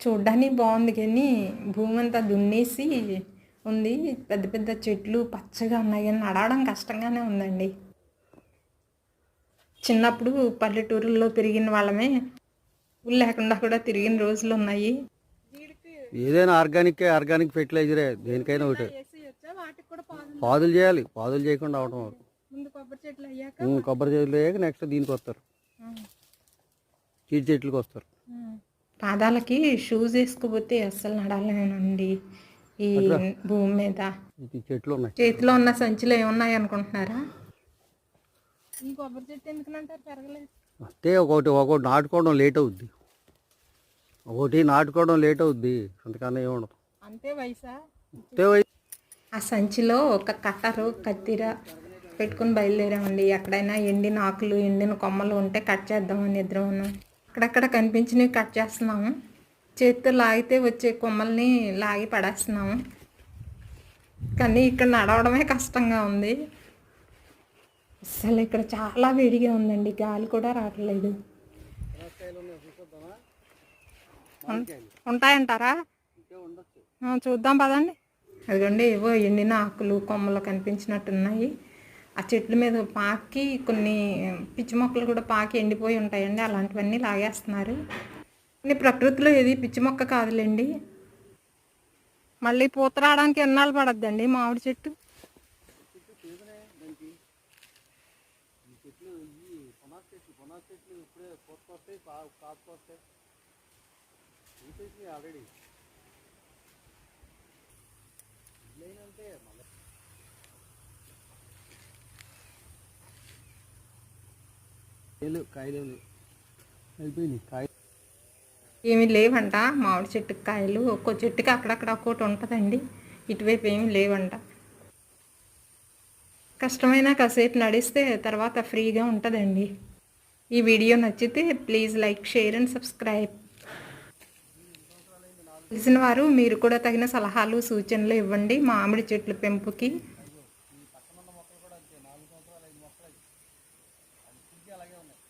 చూడ్డానికి బాగుంది కానీ భూమి అంతా దున్నేసి ఉంది. పెద్ద పెద్ద చెట్లు పచ్చగా ఉన్నాయి కానీ నడవడం కష్టంగానే ఉందండి. చిన్నప్పుడు పల్లెటూరుల్లో పెరిగిన వాళ్ళమే ఊళ్ళు లేకుండా కూడా తిరిగిన రోజులు ఉన్నాయి. ఏదైనా ఆర్గానిక్ ఆర్గానిక్ ఫెర్టిలైజరే దేనికైనా ఒకటే. పాదులు చేయాలి పాదులు చేయకుండా అవడం కొబ్బరి చెట్లు అయ్యాక కొబ్బరి చెట్లు వేయక నెక్స్ట్ దీనికి వస్తారు. చీటి చెట్లకు వస్తారు. పాదాలకి షూస్ వేసుకోపోతే అస్సలు నడాలేనండి ఈ భూమి మీద. చేతిలో ఉన్న సంచిలో ఏమున్నాయి అనుకుంటున్నారా? ఈ కొబ్బరి చెట్టు ఎందుకంటారు పెరగలేదు? అంతే ఒకటి ఒకటి నాటుకోవడం లేట్ అవుద్ది. ఒకటి నాటుకోవడం లేట్ అవుద్ది. అంతకన్నా ఏముండదు అంతే వయసా? అంతే వై- ఆ సంచిలో ఒక కట్టరు కత్తిర పెట్టుకుని బయలుదేరామండి. ఎక్కడైనా ఎండిన ఆకులు ఎండిన కొమ్మలు ఉంటే కట్ చేద్దామని ఇద్దరు ఉన్నాం. అక్కడక్కడ కనిపించినవి కట్ చేస్తున్నాము. చేతితో లాగితే వచ్చే కొమ్మల్ని లాగి పడేస్తున్నాము. కానీ ఇక్కడ నడవడమే కష్టంగా ఉంది. అసలు ఇక్కడ చాలా వేడిగా ఉందండి. గాలి కూడా రావట్లేదు. ఉంటాయంటారా? చూద్దాం పదండి. అదిగోండి ఏవో ఎండిన ఆకులు కొమ్మలు కనిపించినట్టున్నాయి. ఆ చెట్ల మీద పాకి కొన్ని పిచ్చి మొక్కలు కూడా పాకి ఎండిపోయి ఉంటాయండి. అలాంటివన్నీ లాగేస్తున్నారు. ప్రకృతిలో ఏది పిచ్చి మొక్క కాదులేండి. మళ్ళీ పూత రావడానికి ఎన్నాళ్ళు పడద్దండి మామిడి చెట్టు? కాయలు కాయలు ఏమి లేవంట. మామిడి చెట్టు కాయలు ఒక్కో చెట్టుకి అక్కడక్కడ ఒక్కోటి ఉంటుందండి. ఇటువైపు ఏమి లేవంట. కష్టమైన కాసేపు నడిస్తే తర్వాత ఫ్రీగా ఉంటుందండి. ఈ వీడియో నచ్చితే please like share and subscribe. తెలిసిన వారు మీరు కూడా తగిన సలహాలు సూచనలు ఇవ్వండి మామిడి చెట్ల పెంపుకి. 掉了样 है